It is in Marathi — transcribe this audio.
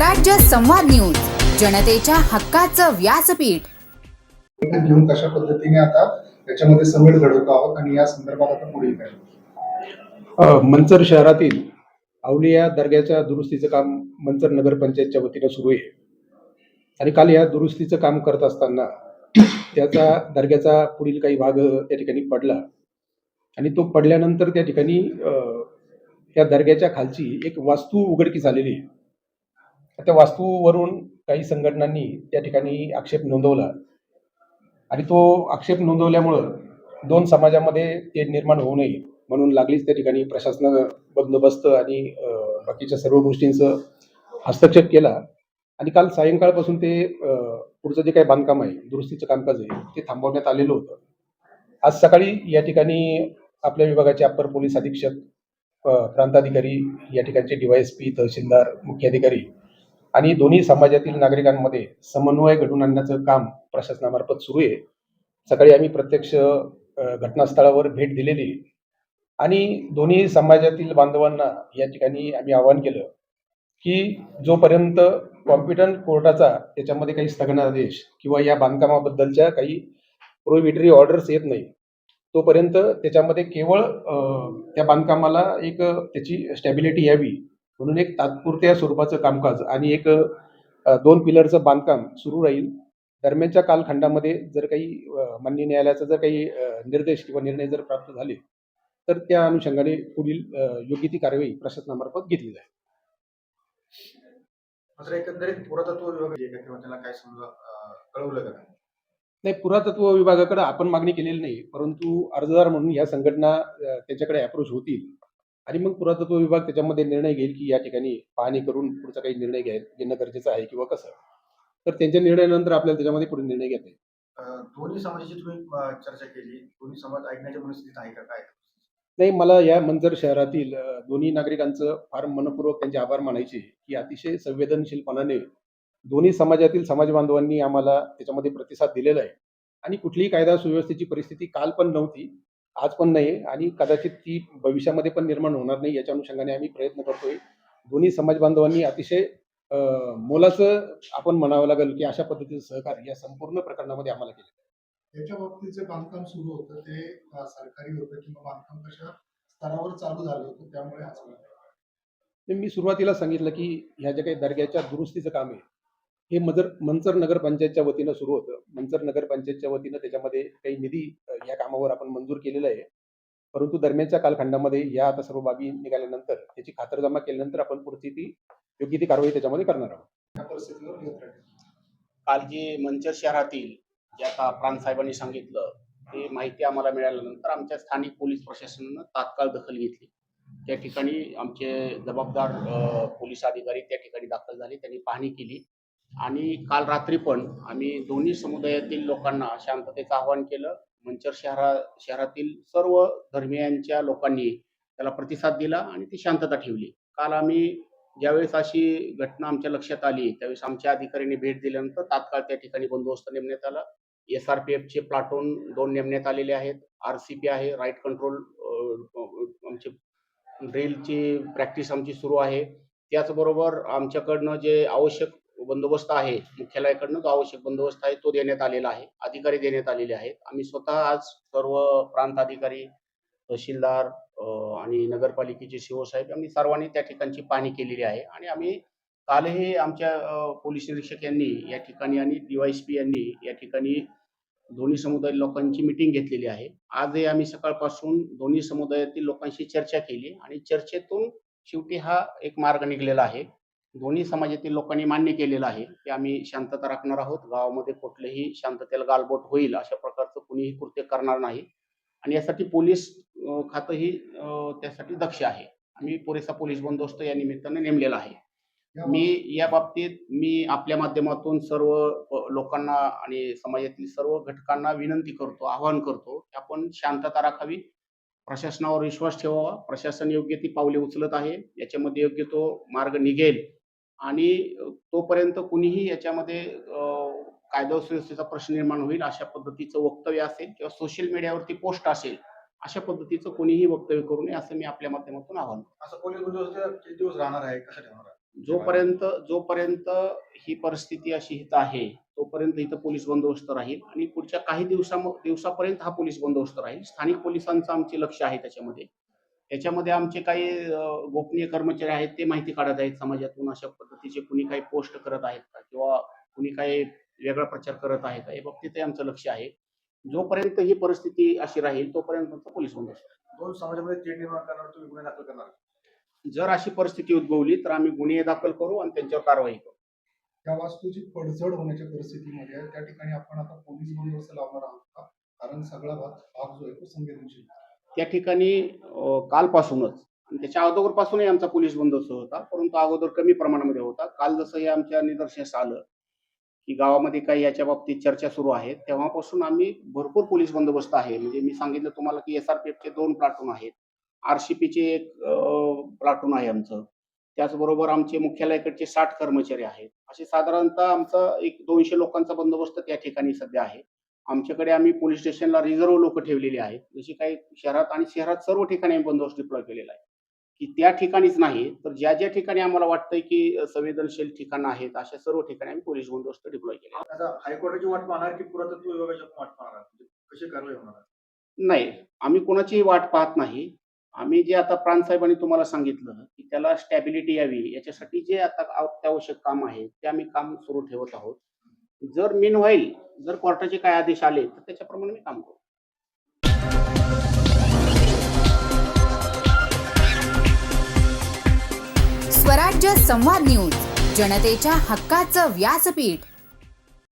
स्वराज्य संवाद न्यूज जनतेच्या हक्काचं व्यासपीठ. घेऊन कशा पद्धतीने आता त्याच्यामध्ये समेट घडवतो आहोत आणि या संदर्भात आता पुढील काय? अ, मंचर शहरातील अवलिया दर्ग्याच्या दुरुस्तीचं काम मंचर नगरपंचायतच्या वतीनं सुरू आहे. आणि काल या दुरुस्तीचं काम करत असताना त्याचा दर्ग्याचा पुढील काही भाग त्या ठिकाणी पडला. आणि तो पडल्यानंतर त्या ठिकाणी अ, त्या दर्ग्याच्या खालची एक वास्तू उघडकीस आलेली आहे. त्या वास्तूवरून काही संघटनांनी त्या ठिकाणी आक्षेप नोंदवला. आणि तो आक्षेप नोंदवल्यामुळं दोन समाजामध्ये ते निर्माण होऊ नये म्हणून लागलीच त्या ठिकाणी प्रशासनानं बंदोबस्त आणि बाकीच्या सर्व गोष्टींचं हस्तक्षेप केला. आणि काल सायंकाळपासून ते पुढचं जे काही बांधकाम आहे दुरुस्तीचं कामकाज आहे ते थांबवण्यात आलेलं होतं. आज सकाळी या ठिकाणी आपल्या विभागाचे अप्पर पोलीस अधीक्षक प्रांताधिकारी या ठिकाणचे डीवायएसपी तहसीलदार मुख्याधिकारी आणि दोन्ही समाजातील नागरिकांमध्ये समन्वय घडवून आणण्याचं काम प्रशासनामार्फत सुरू आहे. सकाळी आम्ही प्रत्यक्ष घटनास्थळावर भेट दिलेली आणि दोन्ही समाजातील बांधवांना या ठिकाणी आम्ही आवाहन केलं की जोपर्यंत कॉम्पिटंट कोर्टाचा त्याच्यामध्ये काही स्थगनादेश किंवा या बांधकामाबद्दलच्या काही प्रोहिबिटरी ऑर्डर्स येत नाही तोपर्यंत त्याच्यामध्ये केवळ त्या बांधकामाला एक त्याची स्टॅबिलिटी यावी म्हणून एक तात्पुरत्या स्वरूपाचं कामकाज आणि एक दोन पिलरचं बांधकाम सुरू राहील. दरम्यानच्या कालखंडामध्ये जर काही अ, माननीय न्यायालयाचा जर काही निर्देश किंवा निर्णय जर प्राप्त झाले तर त्या अनुषंगाने पुढील योग्य ती कारवाई प्रशासनामार्फत घेतली जाईल. एकंदरीत पुरातत्व विभाग काय समजा कळवलं का? नाही पुरातत्व विभागाकडे आपण मागणी केलेली नाही परंतु अर्जदार म्हणून या संघटना त्याच्याकडे अप्रोच होतील. आणि मग पुरातत्व विभाग त्याच्यामध्ये निर्णय घेईल की या ठिकाणी पाहणी करून पुढचा काही निर्णय घ्याय घेणं गरजेचं आहे किंवा कसं. तर त्यांच्या निर्णयानंतर आपल्याला त्याच्यामध्ये पुढे निर्णय घेता येईल. दोन्ही समाजाची तुम्ही चर्चा केली. दोन्ही समाज ऐकण्याच्या मनस्थितीत आहे का काय? नाही मला या मंजर शहरातील दोन्ही नागरिकांचं फार मनपूर्वक त्यांचे आभार मानायचे की अतिशय संवेदनशीलपणाने दोन्ही समाजातील समाज बांधवांनी आम्हाला त्याच्यामध्ये प्रतिसाद दिलेला आहे. आणि कुठलीही कायदा सुव्यवस्थेची परिस्थिती काल पण नव्हती. आज पण नाही आणि कदाचित ती भविष्यामध्ये पण निर्माण होणार नाही याच्या अनुषंगाने आम्ही प्रयत्न करतोय. दोन्ही समाज बांधवांनी अतिशय मोलाचं आपण म्हणावं लागेल की अशा पद्धतीचं सहकार्य या संपूर्ण प्रकरणामध्ये आम्हाला केलं त्याच्या बाबतीत जे बांधकाम सुरू होतं ते सरकारी होतं किंवा बांधकाम कशा स्तरावर चालू झालं होतं त्यामुळे मी सुरुवातीला सांगितलं की ह्या ज्या काही दर्ग्याच्या दुरुस्तीचं काम आहे हे मजर मंचर नगरपंचायतच्या वतीनं सुरू होतं. मंचर नगरपंचायतच्या वतीनं त्याच्यामध्ये काही निधी या कामावर आपण मंजूर केलेला आहे. परंतु दरम्यानच्या कालखंडामध्ये या आता सर्व बाबी निघाल्यानंतर त्याची खातरजमा केल्यानंतर आपण पुढची ती योग्य ती कारवाई त्याच्यामध्ये करणार आहोत. काल जे मंचर शहरातील जे आता प्रांत साहेबांनी सांगितलं ते माहिती आम्हाला मिळाल्यानंतर आमच्या स्थानिक पोलीस प्रशासनानं तात्काळ दखल घेतली. त्या ठिकाणी आमचे जबाबदार पोलीस अधिकारी त्या ठिकाणी दाखल झाले. त्यांनी पाहणी केली. आणि काल रात्री पण आम्ही दोन्ही समुदायातील लोकांना शांततेचं आवाहन केलं. मंचर शहरा शहरातील सर्व धर्मियांच्या लोकांनी त्याला प्रतिसाद दिला आणि ती शांतता ठेवली. काल आम्ही ज्यावेळेस अशी घटना आमच्या लक्षात आली त्यावेळेस आमच्या अधिकाऱ्यांनी भेट दिल्यानंतर तात्काळ त्या ठिकाणी बंदोबस्त नेमण्यात आला. एस आर पी एफचे प्लाटून दोन नेमण्यात आलेले आहेत. आर सी पी आहे राईट कंट्रोल आमचे ड्रिलची प्रॅक्टिस आमची सुरू आहे. त्याचबरोबर आमच्याकडनं जे आवश्यक बंदोबस्त आहे. मुख्यालयाकडनं जो आवश्यक बंदोबस्त आहे तो देण्यात आलेला आहे. अधिकारी देण्यात आलेले आहेत. आम्ही स्वतः आज सर्व प्रांत अधिकारी तहसीलदार आणि नगरपालिकेचे शिवसाहेब आम्ही सर्वांनी त्या ठिकाणची पाहणी केलेली आहे. आणि आम्ही कालही आमच्या पोलीस निरीक्षक यांनी या ठिकाणी आणि डीवायएसपी यांनी या ठिकाणी दोन्ही समुदाय लोकांची मिटिंग घेतलेली आहे. आजही आम्ही सकाळपासून दोन्ही समुदायातील लोकांशी चर्चा केली आणि चर्चेतून शेवटी हा एक मार्ग निघलेला आहे. दोन्ही समाजातील लोकांनी मान्य केलेलं आहे की आम्ही शांतता राखणार आहोत. गावामध्ये कुठलेही शांततेला गालबोट होईल अशा प्रकारचं कुणीही कृत्य करणार नाही. आणि यासाठी पोलीस खातंही त्यासाठी दक्ष आहे. आम्ही पुरेसा पोलीस बंदोबस्त या निमित्ताने नेमलेला आहे. मी या बाबतीत मी आपल्या माध्यमातून सर्व लोकांना आणि समाजातील सर्व घटकांना विनंती करतो आवाहन करतो की आपण शांतता राखावी. प्रशासनावर विश्वास ठेवावा. प्रशासन योग्य ती पावले उचलत आहे. याच्यामध्ये योग्य तो मार्ग निघेल. आणि तोपर्यंत कुणीही याच्यामध्ये कायदा सुव्यवस्थेचा प्रश्न निर्माण होईल अशा पद्धतीचं वक्तव्य असेल किंवा सोशल मीडियावरती पोस्ट असेल अशा पद्धतीचं कोणीही वक्तव्य करू नये असं मी आपल्या माध्यमातून आवाहन करतो. असं पोलीस किती दिवस राहणार आहे? कसं ठेवणार आहे? जोपर्यंत जोपर्यंत ही परिस्थिती अशी इथं आहे तोपर्यंत इथं पोलीस बंदोबस्त राहील आणि पुढच्या काही दिवसा दिवसापर्यंत हा पोलीस बंदोबस्त राहील. स्थानिक पोलिसांचं आमचे लक्ष आहे त्याच्यामध्ये. त्याच्यामध्ये आमचे काही गोपनीय कर्मचारी आहेत ते माहिती काढत आहेत समाजातून अशा पद्धतीचे कुणी काही पोस्ट करत आहेत का? किंवा कुणी काही वेगळा प्रचार करत आहे का? या बाबतीतही आमचं लक्ष आहे. जोपर्यंत ही परिस्थिती अशी राहील तोपर्यंत फक्त पोलीस बंदोबस्त दोन समाजामध्ये तेढ निर्माण करणार तुम्ही गुन्हे दाखल करणार. जर अशी परिस्थिती उद्भवली तर आम्ही गुन्हे दाखल करू आणि त्यांच्यावर कारवाई करू. त्या वास्तूची पडझड होण्याच्या परिस्थितीमध्ये आहे. त्या ठिकाणी आपण आता पोलीस बंदोबस्त लावणार आहोत का? कारण सगळा भाग भाग जो आहे तो संवेदनशील आहे. त्या ठिकाणी कालपासूनच. आणि त्याच्या अगोदरपासूनही आमचा पोलीस बंदोबस्त होता परंतु अगोदर कमी प्रमाणामध्ये होता. काल जसं हे आमच्या निदर्शनास आलं की गावामध्ये काही याच्या बाबतीत चर्चा सुरू आहे तेव्हापासून आम्ही भरपूर पोलीस बंदोबस्त आहे. म्हणजे मी सांगितलं तुम्हाला की एस आर पी एफचे दोन प्लाटून आहेत. आर सी पीचे एक प्लाटून आहे आमचं. त्याचबरोबर आमचे मुख्यालयाकडचे साठ कर्मचारी आहेत. असे साधारणतः आमचा एक दोनशे लोकांचा बंदोबस्त त्या ठिकाणी सध्या आहे. आमच्याकडे आम्ही पोलीस स्टेशनला रिझर्व्ह लोक ठेवलेली आहेत. जशी काही शहरात आणि शहरात सर्व ठिकाणी आम्ही बंदोबस्त डिप्लॉय केलेला आहे. की त्या ठिकाणीच नाही तर ज्या ज्या ठिकाणी आम्हाला वाटतंय की संवेदनशील ठिकाणं आहेत अशा सर्व ठिकाणी आम्ही पोलीस बंदोबस्त डिप्लॉय केला हायकोर्टाची वाट पाहणार की पुरातत्व विभागाची वाट पाहणार? म्हणजे कशी कारवाई होणार? नाही आम्ही कोणाचीही वाट पाहत नाही. आम्ही जे आता प्राणसाहेबांनी तुम्हाला सांगितलं की त्याला स्टॅबिलिटी यावी याच्यासाठी जे आता अत्यावश्यक काम आहे ते आम्ही काम सुरू ठेवत आहोत. जर मीन होईल जर कोर्टाचे काय आदेश आले तर त्याच्याप्रमाणे मी काम करू. स्वराज्य संवाद न्यूज जनतेच्या हक्काचं व्यासपीठ.